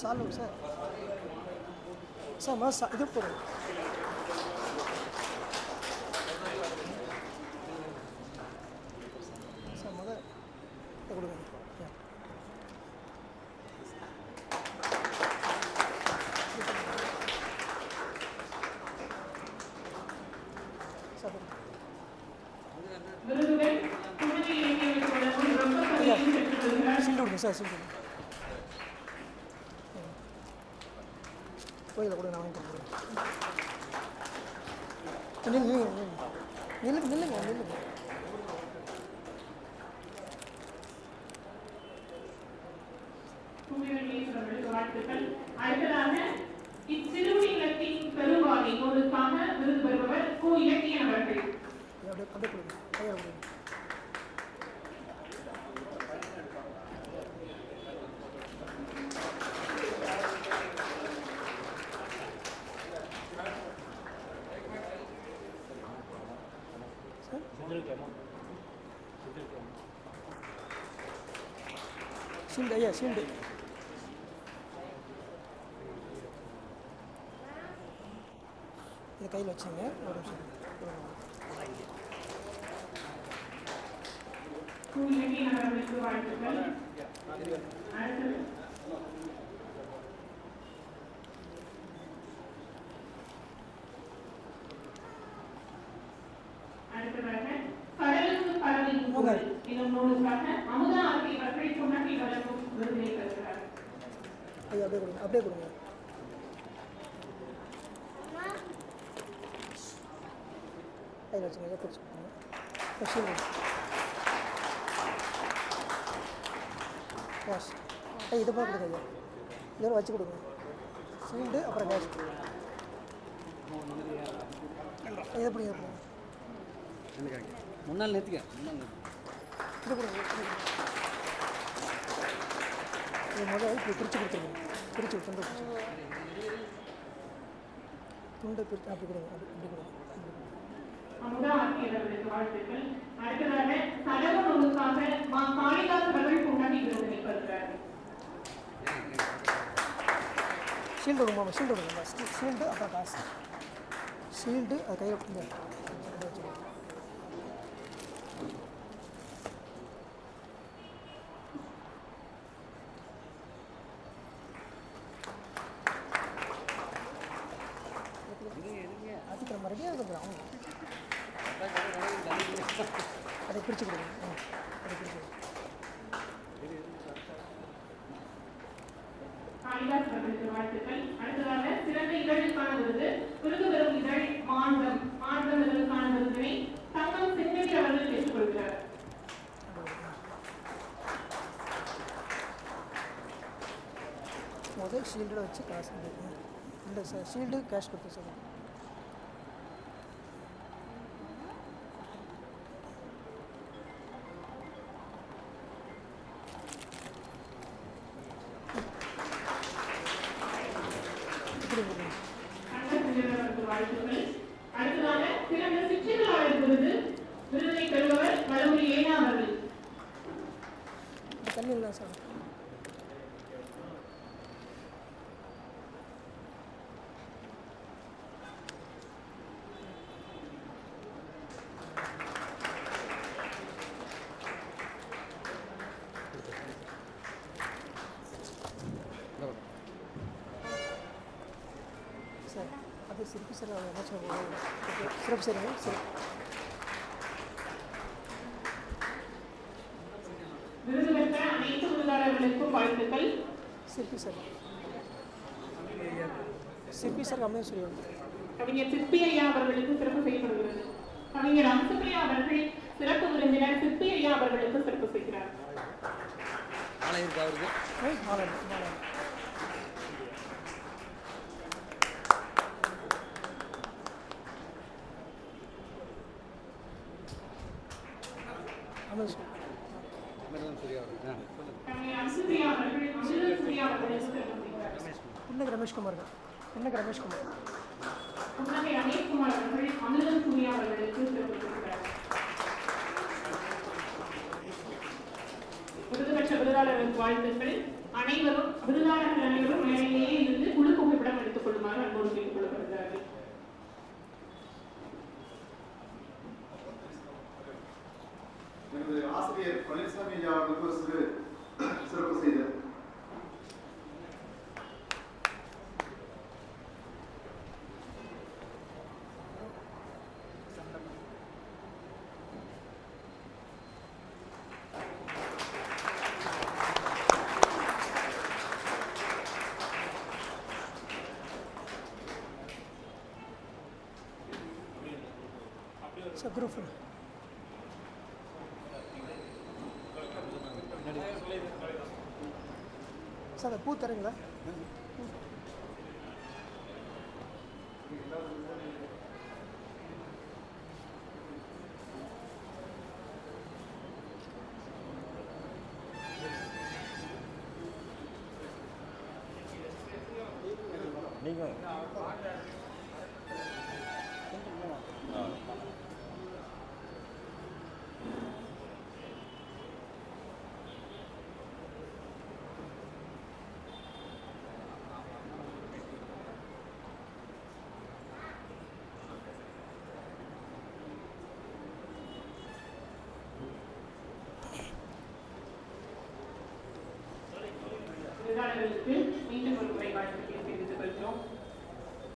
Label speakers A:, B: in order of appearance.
A: Solve sir sir மா சா இது போடுங்க சார் முத இதை கொடுங்க Yeah. சார் கொடுங்க.
B: விருதுகள் குழந்தை இளைஞர்களுக்கு வழங்கும் ரொம்ப பரிசையும் பெற்றுக் கொள்கிறார்
A: சீல்டு கொடுங்க சார் சீல்டு கொடுங்க போய் இதை கூட நான் வாங்கி கொடுக்குறேன் நில்லுங்க நில்லுங்க நில்லுங்க.
B: வாழ்த்துக்கள். அடுத்ததாக பெருவாரி நூலுக்காக விருது பெறுபவர் கு இலக்கியன் அவர்கள்
A: ஷீல்டு ஐயா ஷீல்டு இதை கையில் வச்சுங்க ஒரு நிமிஷம்
B: அடுத்ததாக கடலுக்கு புகழ் என்னும் நூலுக்காக அமுதா ஆகிய அவர்கள் புன்னகை வழங்கும் விருதினை பெறுகிறார்
A: அப்படியே கொடுங்க அப்படியே கொடுங்க. கையில் வச்சுங்க ஐயா பிடிச்சி கொடுங்க. கேஷ் ஐயா இது போல கொடுங்க ஐயா இதோட வச்சு கொடுங்க. ஷீல்டு அப்புறம் கேஷ் இதை பிடிங்க
C: முன்னால் நிறுத்திக்க.
A: இது கொடுங்க. முதல்ல இப்படி பிரித்து கொடுத்துருங்க. பிரித்து துண்டை பிடிச்சி துண்டை பிரித்து அப்படி கொடுங்க அப்படி கொடுங்க
B: அடுத்ததாக சடவு நூலுக்காக மா காளிதாஸ் அவர்கள்
A: ஷீல்டு கொடுங்க ஷீல்டு கொடுங்க ஷீல்டு அப்புறம் காசு. ஷீல்டு அது கையில் கொடுங்க இதை வச்சுக்கோங்க. அதுக்கு மறுபடியும் அது அதை பிரித்து கொடுங்க. அதை பிரித்து கொடுங்க.
B: காளிதாஸ் அவர்களுக்கு வாழ்த்துக்கள். அடுத்ததாக சிறந்த இதழுக்கான விருது விருது பெறும் இதழ் மாண்டம். மாண்டம் இதழுக்கான விருதினை தங்கம் செங்கடி அவர்கள் பெற்றுக் கொள்கிறார்.
A: முதல் ஷீல்டோட வச்சு காசு. இல்லை சார் ஷீல்டு கேஷ் கொடுத்து சார் கொடுங்க.
B: அடுத்ததாக சிறந்த சிற்றிதழாளர் விருது. பெறுபவர் வளமுடி ஏனா அவர்கள்.
A: அது சிறப்பு சார் என்ன சொல்லுவாங்க சிறப்பு சார் சிறப்பு
B: விருது பெற்ற அனைத்து விருதாளர்களுக்கும் வாழ்த்துக்கள்
A: சிற்பி சார் சிற்பி சார் கம்மியாக சொல்லுவாங்க
B: கவிஞர் சிற்பி ஐயா அவர்களுக்கு சிறப்பு செய்யப்படுகிறது கவிஞர் அம்சப்பிரியா அவர்கள் சிறப்பு விருந்தினர் சிற்பி ஐயா அவர்களுக்கு சிறப்பு செய்கிறார்
C: ஆளை இருக்கா அவருக்கு
A: இன்னைக்கு ரமேஷ்குமார் தான் இன்னைக்கு ரமேஷ்குமார்
B: புன்னகை அமேஷ்குமார் அவர்கள் அமிர்தம் சூர்யா அவர்களுக்கு சிறப்பு செய்கிறார் விருதாளர்களுக்கு வாழ்த்துக்கள். அனைவரும் விருதாளர்கள் அனைவரும் மேலேயே இருந்து குழு புகைப்படம் எடுத்துக் கொள்ளுமாறு அன்போடு கேட்டுக் கொள்ளப்படுகிறார்கள்.
D: 어떻게 권리섬이냐는
A: 것을 들어보세요. 자, 그렇구나. சார் அந்த பூ தரீங்களா?
B: விருதாளர்களுக்கு